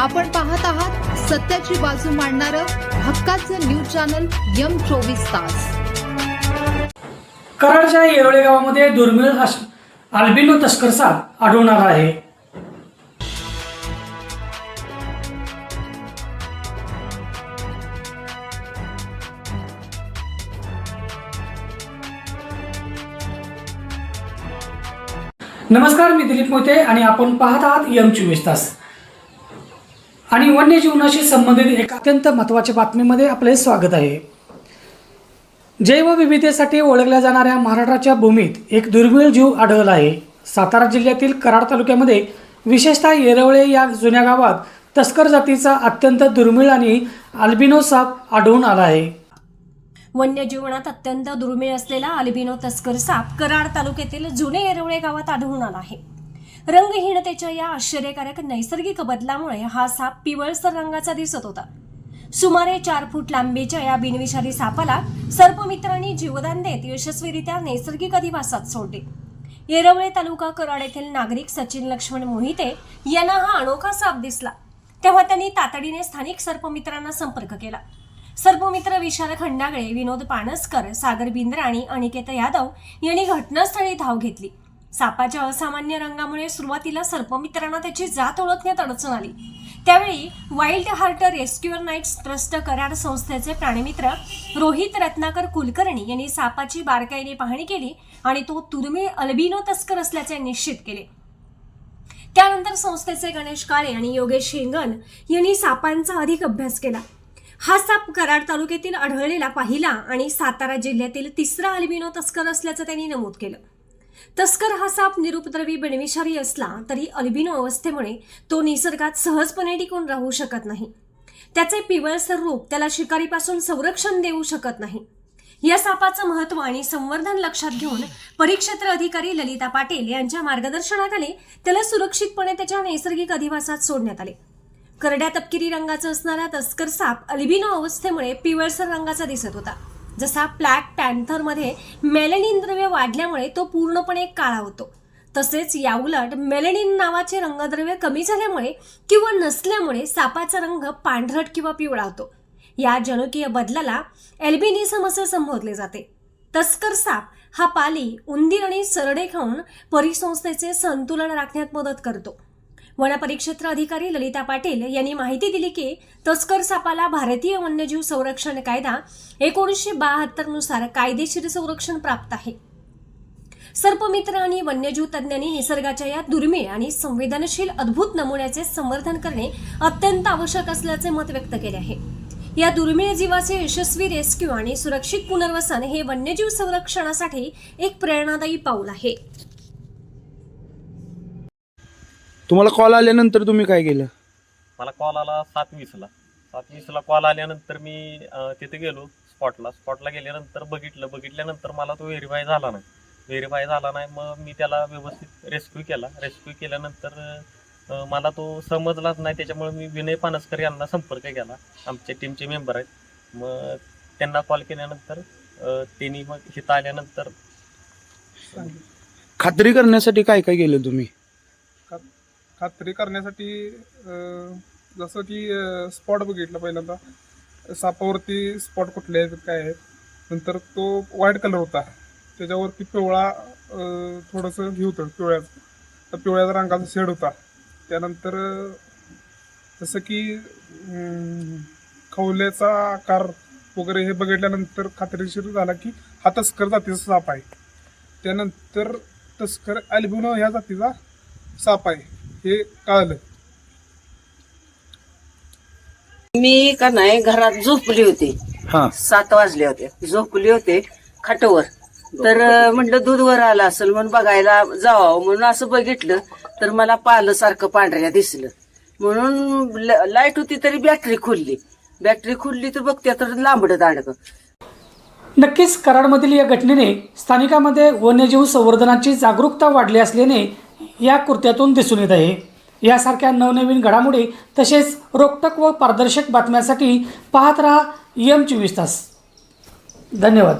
आपण पाहत आहात सत्याची बाजू मांडणारं हक्काचं न्यूज चॅनल यम चोवीस तास. कराडच्या येवळे गावामध्ये दुर्मिळ अश- अल्बिनो तस्कर साप आढळून आला आहे. नमस्कार मी दिलीप मोते आणि आपण पाहत आहात यम चोवीस तास. आणि वन्यजीवनाशी संबंधित एका अत्यंत महत्त्वाच्या बातमीमध्ये आपले स्वागत आहे. जैवविविधतेसाठी ओळखल्या जाणाऱ्या महाराष्ट्राच्या भूमीत एक दुर्मिळ जीव आढळला आहे. सातारा जिल्ह्यातील कराड तालुक्यामध्ये विशेषतः येरवळे या जुन्या गावात तस्कर जातीचा अत्यंत दुर्मिळ आणि अल्बिनो साप आढळून आला आहे. वन्यजीवनात अत्यंत दुर्मिळ असलेला अल्बिनो तस्कर साप कराड तालुक्यातील जुने येरवळे गावात आढळून आला आहे. रंगहीनतेच्या या आश्चर्यकारक नैसर्गिक बदलामुळे हा साप पिवळसर रंगाचा दिसत होता. सुमारे चार फूट लांबीच्या या बिनविषारी सापाला सर्पमित्रांनी जीवदान देत यशस्वीरित्या नैसर्गिक अधिवासात सोडले. येरवळे तालुका कराड येथील नागरिक सचिन लक्ष्मण मोहिते यांना हा अनोखा साप दिसला. तेव्हा त्यांनी तातडीने स्थानिक सर्पमित्रांना संपर्क केला. सर्पमित्र विशाल खंडागळे विनोद पाणसकर सागर बिंद्रा आणि अनिकेत यादव यांनी घटनास्थळी धाव घेतली. सापाच्या असामान्य रंगामुळे सुरुवातीला सर्पमित्रांना त्याची जात ओळखण्यात अडचण आली. त्यावेळी wild heart rescuer knights trust Karad संस्थेचे प्राणीमित्र रोहित रत्नाकर कुलकर्णी यांनी सापाची बारकाईने पाहणी केली आणि तो दुर्मिळ अल्बिनो तस्कर असल्याचे निश्चित केले. त्यानंतर संस्थेचे गणेश काळे आणि योगेश हिंगण यांनी सापांचा अधिक अभ्यास केला. हा साप कराड तालुक्यातील आढळलेला पहिला आणि सातारा जिल्ह्यातील तिसरा अल्बिनो तस्कर असल्याचं त्यांनी नमूद केलं. तस्कर हा साप निरुपद्रवी बिनविषारी असला तरी अल्बिनो अवस्थेमुळे तो निसर्गात सहजपणे टिकून राहू शकत नाही. त्याचे पिवळसर रूप त्याला शिकारीपासून संरक्षण देऊ शकत नाही. या सापाचं महत्त्व आणि संवर्धन लक्षात घेऊन परिक्षेत्र अधिकारी ललिता पाटील यांच्या मार्गदर्शनाखाली त्याला सुरक्षितपणे त्याच्या नैसर्गिक अधिवासात सोडण्यात आले. करड्या तपकिरी रंगाचा असणारा तस्कर साप अल्बिनो अवस्थेमुळे पिवळसर रंगाचा दिसत होता. जसा प्लॅक पॅन्थरमध्ये मेलेनिन द्रव्य वाढल्यामुळे तो पूर्णपणे काळा होतो. तसेच याउलट मेलेनिन नावाचे रंगद्रव्य कमी झाल्यामुळे किंवा नसल्यामुळे सापाचा रंग पांढरट किंवा पिवळा होतो. या जनुकीय बदलाला एल्बिनिझम असे संबोधले जाते. तस्कर साप हा पाली उंदीर आणि सरडे खाऊन परिसंस्थेचे संतुलन राखण्यात मदत करतो. वनपरिक्षेत्र अधिकारी ललिता पाटील यांनी माहिती दिली की तस्कर सापाला भारतीय वन्यजीव संरक्षण कायदा एकोणीसशे बहात्तरनुसार कायदेशीर संरक्षण प्राप्त आहे. सर्पमित्र आणि वन्यजीव तज्ज्ञांनी निसर्गाच्या या दुर्मिळ आणि संवेदनशील अद्भुत नमुन्याचे संवर्धन करणे अत्यंत आवश्यक असल्याचे मत व्यक्त केले आहे. या दुर्मिळ जीवाचे यशस्वी रेस्क्यू आणि सुरक्षित पुनर्वसन हे वन्यजीव संरक्षणासाठी एक प्रेरणादायी पाऊल आहे. तुम्हाला कॉल आल्यानंतर तुम्ही काय केलं? मला कॉल आला सात वीसला सात वीसला कॉल आल्यानंतर मी अं, तिथे गेलो स्पॉटला स्पॉटला गेल्यानंतर बघितलं. बघितल्यानंतर मला तो व्हेरीफाय झाला नाही. व्हेरीफाय झाला नाही. मग मी त्याला व्यवस्थित रेस्क्यू केला. रेस्क्यू केल्यानंतर अं, मला तो समजलाच नाही. त्याच्यामुळे मी विनय पानसकर यांना संपर्क केला. आमच्या टीमचे मेंबर आहेत. मग त्यांना कॉल केल्यानंतर अं, त्यांनी मग इथं आल्यानंतर खात्री करण्यासाठी काय काय केलं तुम्ही? खात्री करण्यासाठी जसं की स्पॉट बघितलं पहिल्यांदा. सापावरती स्पॉट कुठले आहेत काय आहेत. नंतर तो व्हाईट कलर होता. त्याच्यावरती पिवळा थोडंसं हे होतं पिवळ्याचं. तर पिवळ्या रंगाचा शेड होता. त्यानंतर जसं की खवल्याचा आकार वगैरे हे बघितल्यानंतर खात्रीशीर झाला की हा तस्कर जातीचा साप आहे. त्यानंतर तस्कर अल्बिनो ह्या जातीचा साप आहे. हे कळलं. मी का नाही घरात झोपली होती. हा. सात वाजले होते. झोपली होते खाटावर. तर म्हटलं दूध वर आलं असेल म्हणून बघायला जावं म्हणून असं बघितलं. तर मला पालं सारखं पांढऱ्या दिसलं. म्हणून ल- लाइट होती तरी बॅटरी खुलली. बॅटरी खुलली तर बघते तर लांबड दांडग नक्कीच कराडमधील या घटनेने स्थानिकांमध्ये वन्यजीव संवर्धनाची जागरूकता वाढली असल्याने या कृत्यातून दिसून येत आहे. यासारख्या नवनवीन घडामोडी तसेच रोखटक व पारदर्शक बातम्यांसाठी पाहत रहा एम चोवीस तास. धन्यवाद.